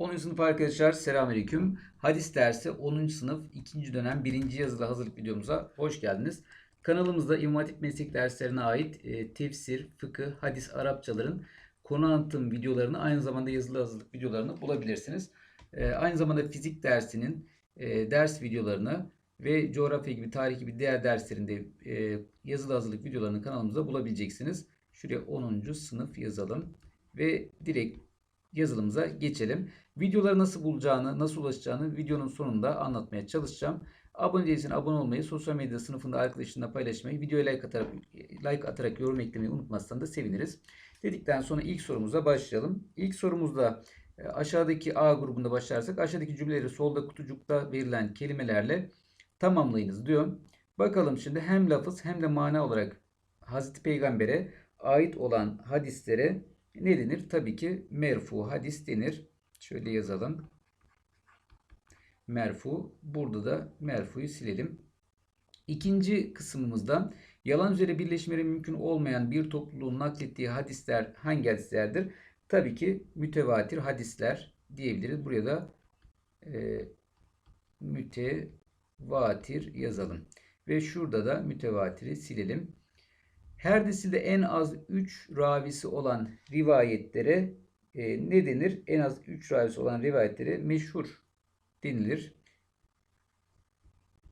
10. sınıf arkadaşlar selamünaleyküm. Hadis dersi 10. sınıf 2. dönem 1. yazılı hazırlık videomuza hoş geldiniz. Kanalımızda İmam Hatip meslek derslerine ait e, tefsir, fıkıh, hadis, Arapçaların konu anlatım videolarını aynı zamanda yazılı hazırlık videolarını bulabilirsiniz. E, aynı zamanda fizik dersinin e, ders videolarını ve coğrafya gibi, tarih gibi diğer derslerinde e, yazılı hazırlık videolarını kanalımızda bulabileceksiniz. Şuraya 10. sınıf yazalım ve direkt yazılımıza geçelim. Videoları nasıl bulacağını, nasıl ulaşacağını videonun sonunda anlatmaya çalışacağım. Abone değilsen abone olmayı, sosyal medya sınıfında arkadaşlarına paylaşmayı, videoya like atarak, like atarak yorum eklemeyi unutmazsan da seviniriz. Dedikten sonra ilk sorumuza başlayalım. İlk sorumuzda e, aşağıdaki A grubunda başlarsak aşağıdaki cümleleri solda kutucukta verilen kelimelerle tamamlayınız diyor. Bakalım şimdi hem lafız hem de mana olarak Hazreti Peygamber'e ait olan hadislere ne denir? Tabii ki merfu hadis denir. Şöyle yazalım. Merfu. Burada da merfuyu silelim. İkinci kısmımızda yalan üzere birleşmeleri mümkün olmayan bir topluluğun naklettiği hadisler hangi hadislerdir? Tabii ki mütevatir hadisler diyebiliriz. Buraya da e, mütevatir yazalım. Ve şurada da mütevatiri silelim. Her nesilde en az 3 ravisi olan rivayetlere e, ne denir? En az 3 ravisi olan rivayetlere meşhur denilir.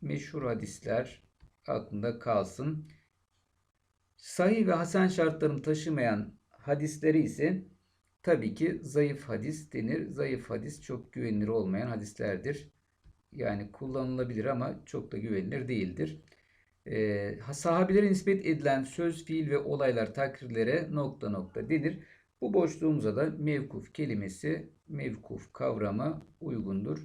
Meşhur hadisler aklında kalsın. Sahih ve hasen şartlarını taşımayan hadisleri ise tabii ki zayıf hadis denir. Zayıf hadis çok güvenilir olmayan hadislerdir. Yani kullanılabilir ama çok da güvenilir değildir. E, sahabilere nispet edilen söz, fiil ve olaylar takrirlere nokta nokta denir. Bu boşluğumuza da mevkuf kelimesi, mevkuf kavramı uygundur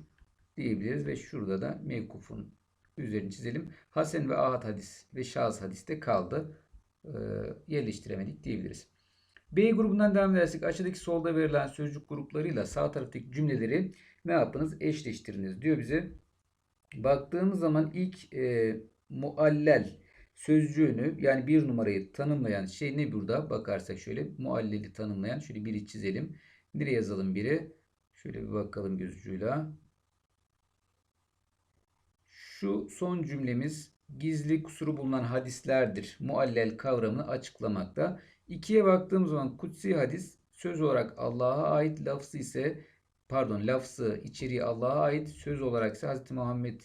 diyebiliriz ve şurada da mevkufun üzerini çizelim. Hasen ve ahad hadis ve şahıs hadiste kaldı. E, yerleştiremedik diyebiliriz. B grubundan devam edersek aşağıdaki solda verilen sözcük gruplarıyla sağ taraftaki cümleleri ne yapınız? Eşleştiriniz diyor bize. Baktığımız zaman ilk e, muallel sözcüğünü yani bir numarayı tanımlayan şey ne burada? Bakarsak şöyle mualleli tanımlayan şöyle biri çizelim. Nereye yazalım biri? Şöyle bir bakalım gözcüğüyle. Şu son cümlemiz gizli kusuru bulunan hadislerdir. Muallel kavramını açıklamakta. İkiye baktığımız zaman kutsi hadis söz olarak Allah'a ait lafzı ise pardon lafzı içeriği Allah'a ait söz olarak ise Hz. Muhammed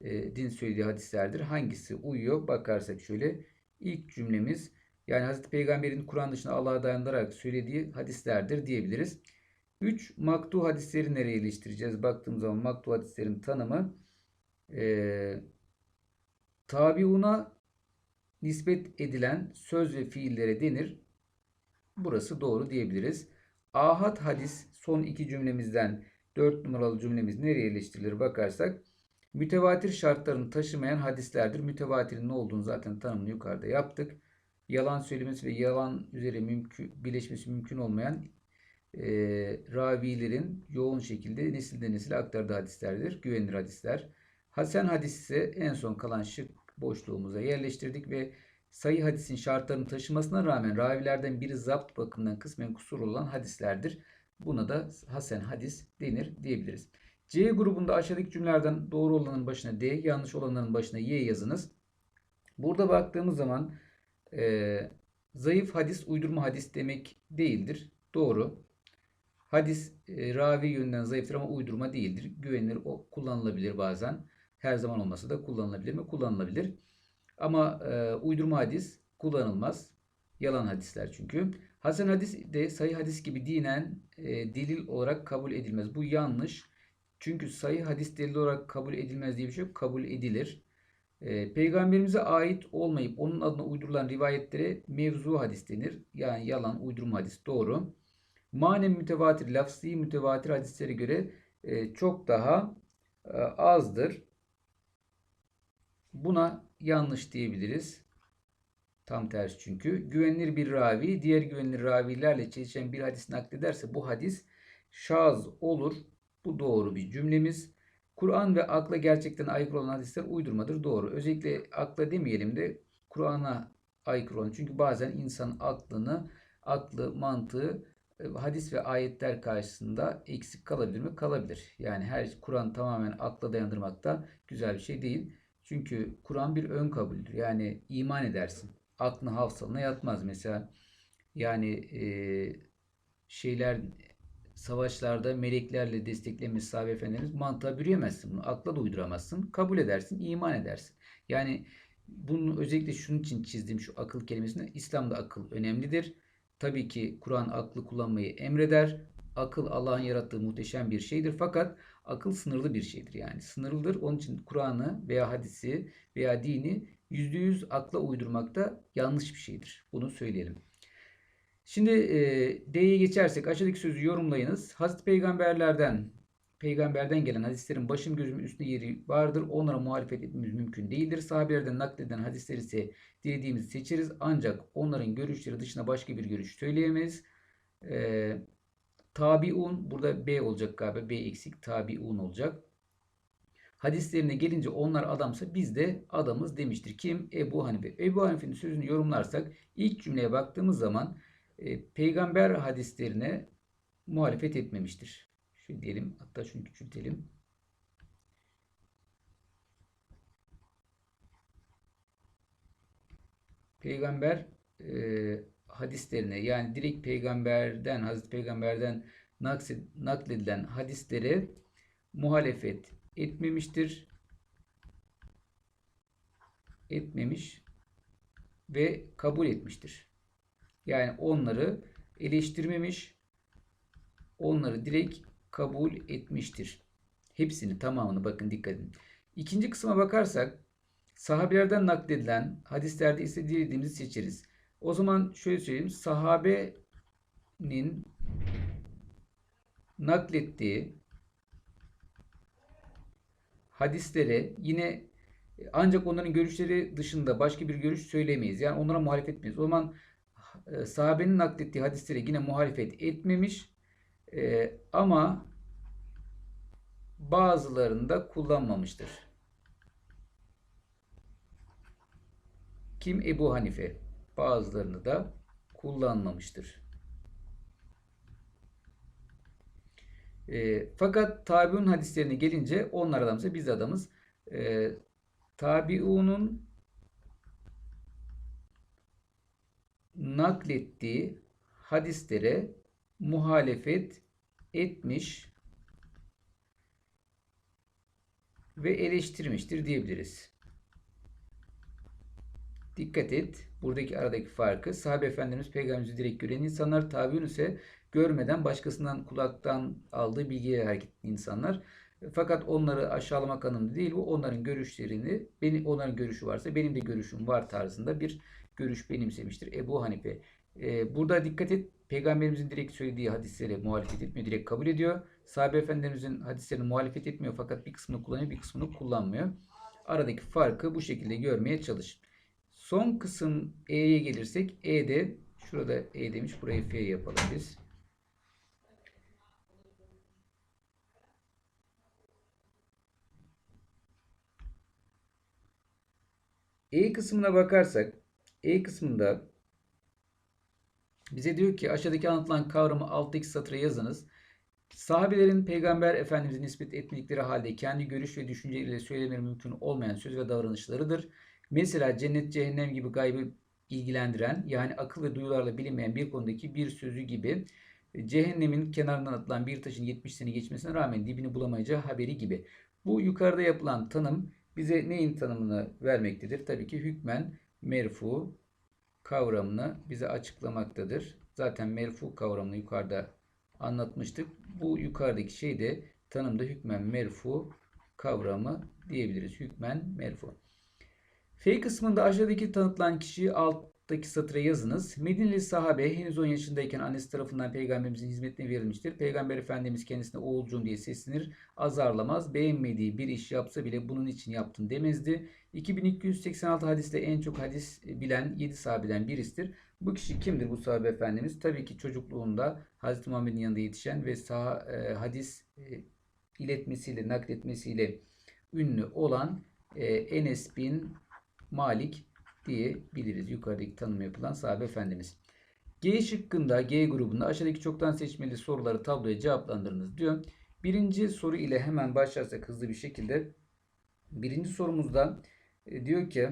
e, din söylediği hadislerdir. Hangisi uyuyor? Bakarsak şöyle ilk cümlemiz yani Hazreti Peygamber'in Kur'an dışında Allah'a dayandırarak söylediği hadislerdir diyebiliriz. 3. Maktu hadisleri nereye iliştireceğiz? Baktığımız zaman maktu hadislerin tanımı e, tabiuna nispet edilen söz ve fiillere denir. Burası doğru diyebiliriz. Ahad hadis son iki cümlemizden 4 numaralı cümlemiz nereye iliştirilir bakarsak Mütevatir şartlarını taşımayan hadislerdir. Mütevatirin ne olduğunu zaten tanımını yukarıda yaptık. Yalan söylemesi ve yalan üzere mümkün, birleşmesi mümkün olmayan e, ravilerin yoğun şekilde nesilden nesile aktardığı hadislerdir. Güvenilir hadisler. Hasen hadis ise en son kalan şık boşluğumuza yerleştirdik ve sayı hadisin şartlarını taşımasına rağmen ravilerden biri zapt bakımından kısmen kusur olan hadislerdir. Buna da hasen hadis denir diyebiliriz. C grubunda aşağıdaki cümlelerden doğru olanın başına D, yanlış olanların başına Y yazınız. Burada baktığımız zaman e, zayıf hadis uydurma hadis demek değildir. Doğru. Hadis e, ravi yönünden zayıftır ama uydurma değildir. Güvenilir, o kullanılabilir bazen. Her zaman olmasa da kullanılabilir mi? Kullanılabilir. Ama e, uydurma hadis kullanılmaz. Yalan hadisler çünkü. Hasan hadis de sayı hadis gibi dinen e, delil olarak kabul edilmez. Bu yanlış. Çünkü sayı hadis delil olarak kabul edilmez diye bir şey yok. Kabul edilir. E, Peygamberimize ait olmayıp onun adına uydurulan rivayetlere mevzu hadis denir. Yani yalan, uydurma hadis. Doğru. Manen mütevatir, lafzi mütevatir hadislere göre e, çok daha e, azdır. Buna yanlış diyebiliriz. Tam tersi çünkü. Güvenilir bir ravi diğer güvenilir ravilerle çelişen bir hadis naklederse bu hadis şaz olur. Bu doğru bir cümlemiz. Kur'an ve akla gerçekten aykırı olan hadisler uydurmadır. Doğru. Özellikle akla demeyelim de Kur'an'a aykırı olan. Çünkü bazen insan aklını, aklı, mantığı e, hadis ve ayetler karşısında eksik kalabilir mi? Kalabilir. Yani her Kur'an tamamen akla dayandırmak da güzel bir şey değil. Çünkü Kur'an bir ön kabuldür. Yani iman edersin. Aklına hafızalına yatmaz. Mesela yani e, şeyler savaşlarda meleklerle desteklenmiş sahabe efendimiz mantığa bürüyemezsin bunu. Akla da uyduramazsın. Kabul edersin, iman edersin. Yani bunu özellikle şunun için çizdim şu akıl kelimesini. İslam'da akıl önemlidir. Tabii ki Kur'an aklı kullanmayı emreder. Akıl Allah'ın yarattığı muhteşem bir şeydir. Fakat akıl sınırlı bir şeydir yani. Sınırlıdır. Onun için Kur'an'ı veya hadisi veya dini %100 akla uydurmak da yanlış bir şeydir. Bunu söyleyelim. Şimdi e, D'ye geçersek aşağıdaki sözü yorumlayınız. Hazreti peygamberlerden peygamberden gelen hadislerin başım gözümün üstünde yeri vardır. Onlara muhalefet etmemiz mümkün değildir. Sahabelerden nakleden hadisler ise dilediğimizi seçeriz. Ancak onların görüşleri dışında başka bir görüş söyleyemeyiz. E, tabiun burada B olacak galiba. B eksik tabiun olacak. Hadislerine gelince onlar adamsa biz de adamız demiştir. Kim? Ebu Hanife. Ebu Hanife'nin sözünü yorumlarsak ilk cümleye baktığımız zaman e, peygamber hadislerine muhalefet etmemiştir. Şu diyelim hatta şunu küçültelim. Peygamber e, hadislerine yani direkt peygamberden Hazreti Peygamberden nakledilen hadislere muhalefet etmemiştir. Etmemiş ve kabul etmiştir. Yani onları eleştirmemiş, onları direkt kabul etmiştir. Hepsini tamamını bakın dikkat edin. İkinci kısma bakarsak sahabelerden nakledilen hadislerde ise dilediğimizi seçeriz. O zaman şöyle söyleyeyim. Sahabenin naklettiği hadislere yine ancak onların görüşleri dışında başka bir görüş söylemeyiz. Yani onlara muhalefet etmeyiz. O zaman e, sahabenin naklettiği hadislere yine muhalefet etmemiş e, ama bazılarında kullanmamıştır. Kim? Ebu Hanife. Bazılarını da kullanmamıştır. E, fakat tabiun hadislerine gelince onlar adamsa biz adamız. E, tabiunun naklettiği hadislere muhalefet etmiş ve eleştirmiştir diyebiliriz. Dikkat et. Buradaki aradaki farkı. Sahabe efendimiz peygamberimizi direkt gören insanlar. Tabiun ise görmeden başkasından kulaktan aldığı bilgiye hareket insanlar. Fakat onları aşağılamak anlamında değil bu. Onların görüşlerini, benim onların görüşü varsa benim de görüşüm var tarzında bir görüş benimsemiştir Ebu Hanife. Ee, burada dikkat et. Peygamberimizin direkt söylediği hadislere muhalefet etmiyor. Direkt kabul ediyor. Sahabe efendilerimizin hadislerine muhalefet etmiyor fakat bir kısmını kullanıyor, bir kısmını kullanmıyor. Aradaki farkı bu şekilde görmeye çalış. Son kısım E'ye gelirsek E'de şurada E demiş. Burayı F yapalım biz. E kısmına bakarsak E kısmında bize diyor ki aşağıdaki anlatılan kavramı alttaki satıra yazınız. Sahabelerin peygamber efendimize nispet etmedikleri halde kendi görüş ve düşünceleriyle söylemeleri mümkün olmayan söz ve davranışlarıdır. Mesela cennet cehennem gibi gaybı ilgilendiren yani akıl ve duyularla bilinmeyen bir konudaki bir sözü gibi cehennemin kenarından atılan bir taşın 70 sene geçmesine rağmen dibini bulamayacağı haberi gibi. Bu yukarıda yapılan tanım bize neyin tanımını vermektedir? Tabii ki hükmen merfu kavramını bize açıklamaktadır. Zaten merfu kavramını yukarıda anlatmıştık. Bu yukarıdaki şey de tanımda hükmen merfu kavramı diyebiliriz. Hükmen merfu. F kısmında aşağıdaki tanıtılan kişiyi alttaki satıra yazınız. Medineli sahabe henüz 10 yaşındayken annesi tarafından peygamberimizin hizmetine verilmiştir. Peygamber Efendimiz kendisine oğulcum diye seslenir, azarlamaz. Beğenmediği bir iş yapsa bile bunun için yaptın demezdi. 2286 hadiste en çok hadis bilen 7 sahabeden birisidir. Bu kişi kimdir bu sahabe efendimiz? Tabii ki çocukluğunda Hazreti Muhammed'in yanında yetişen ve sah e, hadis e, iletmesiyle, nakletmesiyle ünlü olan e, Enes bin Malik diyebiliriz. Yukarıdaki tanım yapılan sahabe efendimiz. G şıkkında G grubunda aşağıdaki çoktan seçmeli soruları tabloya cevaplandırınız diyor. Birinci soru ile hemen başlarsak hızlı bir şekilde. Birinci sorumuzda e, diyor ki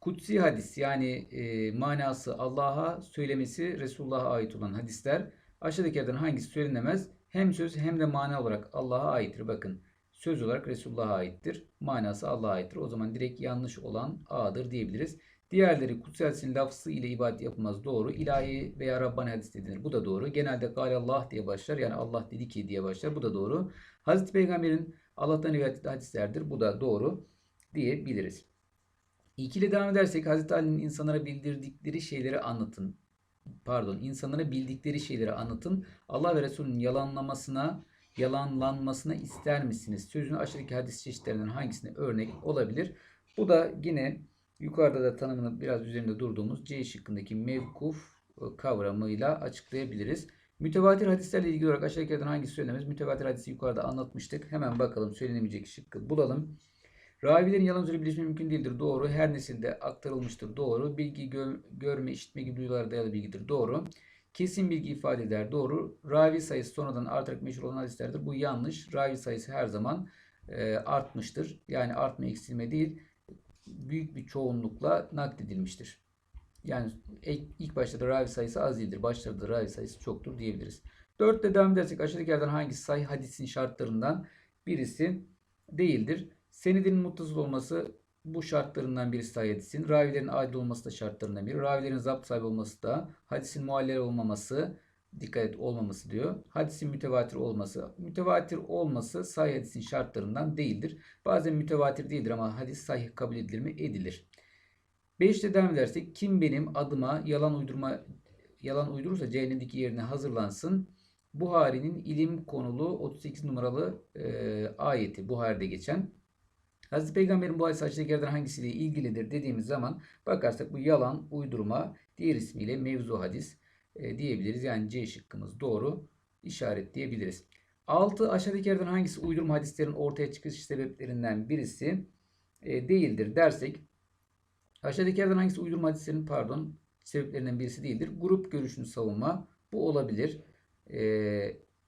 Kutsi hadis yani e, manası Allah'a söylemesi Resulullah'a ait olan hadisler aşağıdakilerden hangisi söylenemez? Hem söz hem de mana olarak Allah'a aittir. Bakın söz olarak Resulullah'a aittir. Manası Allah'a aittir. O zaman direkt yanlış olan A'dır diyebiliriz. Diğerleri kutsi hadisin lafzı ile ibadet yapılmaz. Doğru. İlahi veya Rabbani hadis denir. Bu da doğru. Genelde Gale Allah diye başlar. Yani Allah dedi ki diye başlar. Bu da doğru. Hazreti Peygamber'in Allah'tan rivayet ettiği hadislerdir. Bu da doğru diyebiliriz. İkili devam edersek Hazreti Ali'nin insanlara bildirdikleri şeyleri anlatın. Pardon, insanlara bildikleri şeyleri anlatın. Allah ve Resulünün yalanlamasına, yalanlanmasına ister misiniz? Sözün aşağıdaki hadis çeşitlerinden hangisine örnek olabilir? Bu da yine yukarıda da tanımını biraz üzerinde durduğumuz C şıkkındaki mevkuf e, kavramıyla açıklayabiliriz. Mütevatir hadislerle ilgili olarak aşağıdakilerden hangisi söylenemez? Mütevatir hadisi yukarıda anlatmıştık. Hemen bakalım söylenemeyecek şıkkı bulalım. Ravilerin yalan üzere mümkün değildir. Doğru. Her nesilde aktarılmıştır. Doğru. Bilgi, gö görme, işitme gibi duyulara dayalı bilgidir. Doğru. Kesin bilgi ifade eder. Doğru. Ravi sayısı sonradan artarak meşhur olan hadislerdir. Bu yanlış. Ravi sayısı her zaman e, artmıştır. Yani artma eksilme değil. Büyük bir çoğunlukla nakledilmiştir. Yani ilk başta da ravi sayısı az değildir. Başlarda ravi sayısı çoktur diyebiliriz. Dörtte devam edersek aşağıdakilerden hangisi sahih hadisin şartlarından birisi değildir? Senedinin muttasıl olması bu şartlarından birisi hadisin. Ravilerin adil olması da şartlarından biri. Ravilerin zapt sahibi olması da hadisin muallel olmaması, dikkat et olmaması diyor. Hadisin mütevatir olması. Mütevatir olması sahih hadisin şartlarından değildir. Bazen mütevatir değildir ama hadis sahih kabul edilir mi? Edilir. 5'te devam edersek kim benim adıma yalan uydurma yalan uydurursa cehennemdeki yerine hazırlansın. Buhari'nin ilim konulu 38 numaralı e, ayeti Buhari'de geçen. Hazreti Peygamber'in bu hadis aşağıdakilerden hangisiyle ilgilidir dediğimiz zaman bakarsak bu yalan, uydurma, diğer ismiyle mevzu hadis e, diyebiliriz. Yani C şıkkımız doğru işaret diyebiliriz. 6. Aşağıdakilerden hangisi uydurma hadislerin ortaya çıkış sebeplerinden birisi e, değildir dersek aşağıdakilerden hangisi uydurma hadislerin pardon sebeplerinden birisi değildir. Grup görüşünü savunma bu olabilir. E,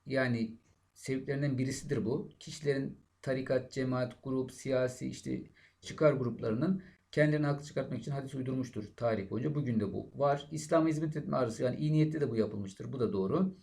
yani sebeplerinden birisidir bu. Kişilerin tarikat, cemaat, grup, siyasi işte çıkar gruplarının kendilerini haklı çıkartmak için hadis uydurmuştur tarih boyunca. Bugün de bu var. İslam'a hizmet etme arzusu yani iyi niyette de bu yapılmıştır. Bu da doğru.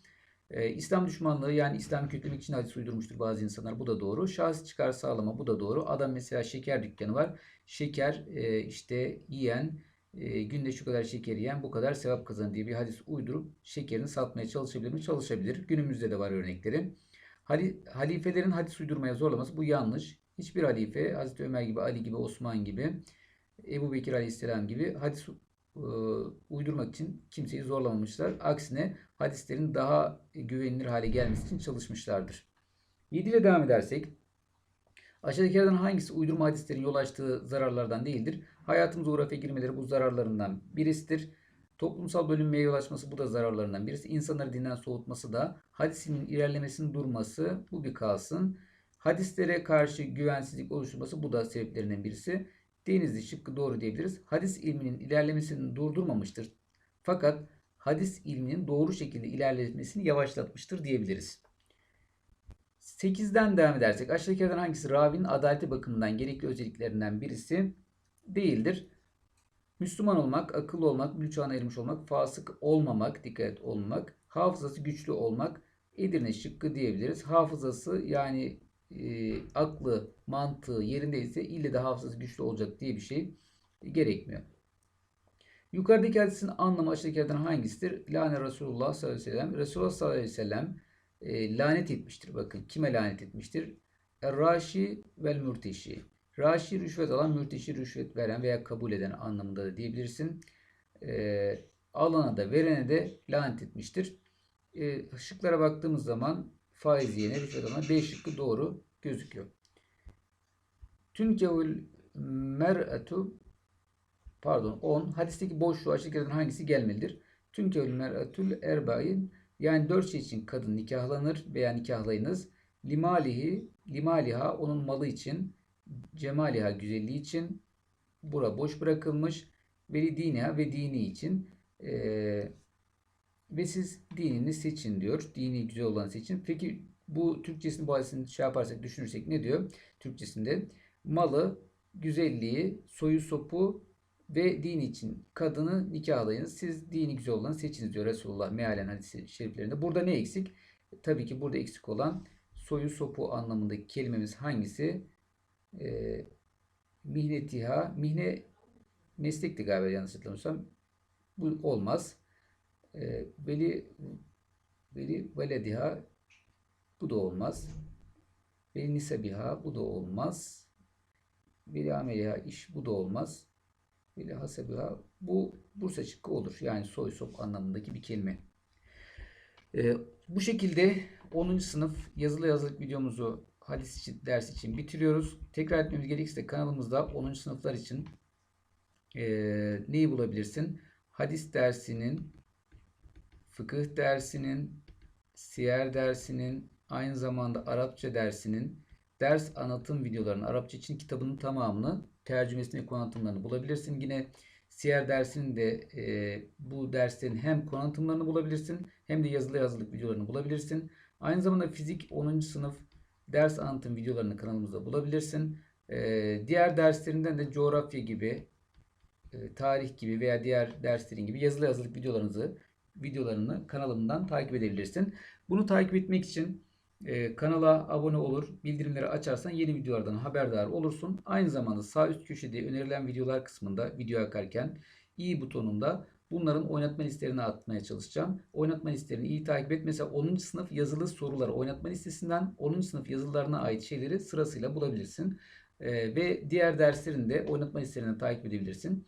Ee, İslam düşmanlığı yani İslam kötülemek için hadis uydurmuştur bazı insanlar. Bu da doğru. Şahsi çıkar sağlama bu da doğru. Adam mesela şeker dükkanı var. Şeker e, işte yiyen e, günde şu kadar şeker yiyen bu kadar sevap kazanır diye bir hadis uydurup şekerini satmaya çalışabilir mi? Çalışabilir. Günümüzde de var örnekleri. Halifelerin hadis uydurmaya zorlaması bu yanlış. Hiçbir halife Hazreti Ömer gibi, Ali gibi, Osman gibi, Ebu Bekir Aleyhisselam gibi hadis e, uydurmak için kimseyi zorlamamışlar. Aksine hadislerin daha güvenilir hale gelmesi için çalışmışlardır. 7 ile devam edersek aşağıdakilerden hangisi uydurma hadislerin yol açtığı zararlardan değildir? Hayatımız uğrafe girmeleri bu zararlarından birisidir. Toplumsal bölünmeye yol açması bu da zararlarından birisi. İnsanları dinden soğutması da hadisinin ilerlemesinin durması bu bir kalsın. Hadislere karşı güvensizlik oluşturması bu da sebeplerinden birisi. Denizli şıkkı doğru diyebiliriz. Hadis ilminin ilerlemesini durdurmamıştır. Fakat hadis ilminin doğru şekilde ilerlemesini yavaşlatmıştır diyebiliriz. 8'den devam edersek aşağıdakilerden hangisi ravinin adaleti bakımından gerekli özelliklerinden birisi değildir? Müslüman olmak, akıllı olmak, mülçağına ermiş olmak, fasık olmamak, dikkat olmak, hafızası güçlü olmak, Edirne şıkkı diyebiliriz. Hafızası yani e, aklı, mantığı yerindeyse ille de hafızası güçlü olacak diye bir şey gerekmiyor. Yukarıdaki hadisin anlamı aşağıdakilerden hangisidir? Lane Resulullah sallallahu aleyhi ve sellem. Resulullah sallallahu aleyhi ve sellem e, lanet etmiştir. Bakın kime lanet etmiştir? Er-Raşi vel Mürteşi. Raşi rüşvet alan, mürteşi rüşvet veren veya kabul eden anlamında da diyebilirsin. E, alana da verene de lanet etmiştir. E, şıklara baktığımız zaman faiz yiyene rüşvet alana B şıkkı doğru gözüküyor. Tünkevül mer'atu pardon 10 hadisteki boşluğu aşağıdakilerden hangisi gelmelidir? Tünkevül mer'atul erba'in yani dört şey için kadın nikahlanır veya nikahlayınız. Limalihi, limaliha onun malı için cemaliha güzelliği için bura boş bırakılmış. Veli diniha ve dini için Ee, ve siz dinini seçin diyor. Dini güzel olan seçin. Peki bu Türkçesini bu şey yaparsak düşünürsek ne diyor? Türkçesinde malı, güzelliği, soyu sopu ve din için kadını nikahlayınız. Siz dini güzel olanı seçiniz diyor Resulullah mealen hadisi şeriflerinde. Burada ne eksik? Tabii ki burada eksik olan soyu sopu anlamındaki kelimemiz hangisi? Ee, mihnetiha, mihne meslekti galiba yanlış hatırlamıyorsam. Bu olmaz. Ee, veli veli velediha bu da olmaz. Veli nisebiha bu da olmaz. Veli ameliha iş bu da olmaz. Veli hasebiha bu Bursa şıkkı olur. Yani soy sop anlamındaki bir kelime. Ee, bu şekilde 10. sınıf yazılı yazılık videomuzu hadis için, ders için bitiriyoruz. Tekrar etmemiz gerekirse kanalımızda 10. sınıflar için eee, neyi bulabilirsin? Hadis dersinin, fıkıh dersinin, siyer dersinin, aynı zamanda Arapça dersinin ders anlatım videolarını, Arapça için kitabının tamamını, tercümesini, konu anlatımlarını bulabilirsin. Yine siyer dersinin de e, bu derslerin hem konu anlatımlarını bulabilirsin hem de yazılı yazılık videolarını bulabilirsin. Aynı zamanda fizik 10. sınıf ders anlatım videolarını kanalımızda bulabilirsin. E, diğer derslerinden de coğrafya gibi, e, tarih gibi veya diğer derslerin gibi yazılı yazılık videolarınızı videolarını kanalımdan takip edebilirsin. Bunu takip etmek için e, kanala abone olur, bildirimleri açarsan yeni videolardan haberdar olursun. Aynı zamanda sağ üst köşede önerilen videolar kısmında video akarken i butonunda bunların oynatma listelerini atmaya çalışacağım. Oynatma listelerini iyi takip et. Mesela 10. sınıf yazılı soruları oynatma listesinden 10. sınıf yazılarına ait şeyleri sırasıyla bulabilirsin. E, ve diğer derslerini de oynatma listelerini takip edebilirsin.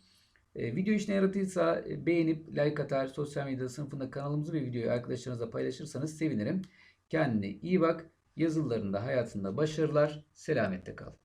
E, video işine yaratıysa e, beğenip like atar, sosyal medya sınıfında kanalımızı ve videoyu arkadaşlarınızla paylaşırsanız sevinirim. Kendine iyi bak. Yazılarında, hayatında başarılar. Selametle kal.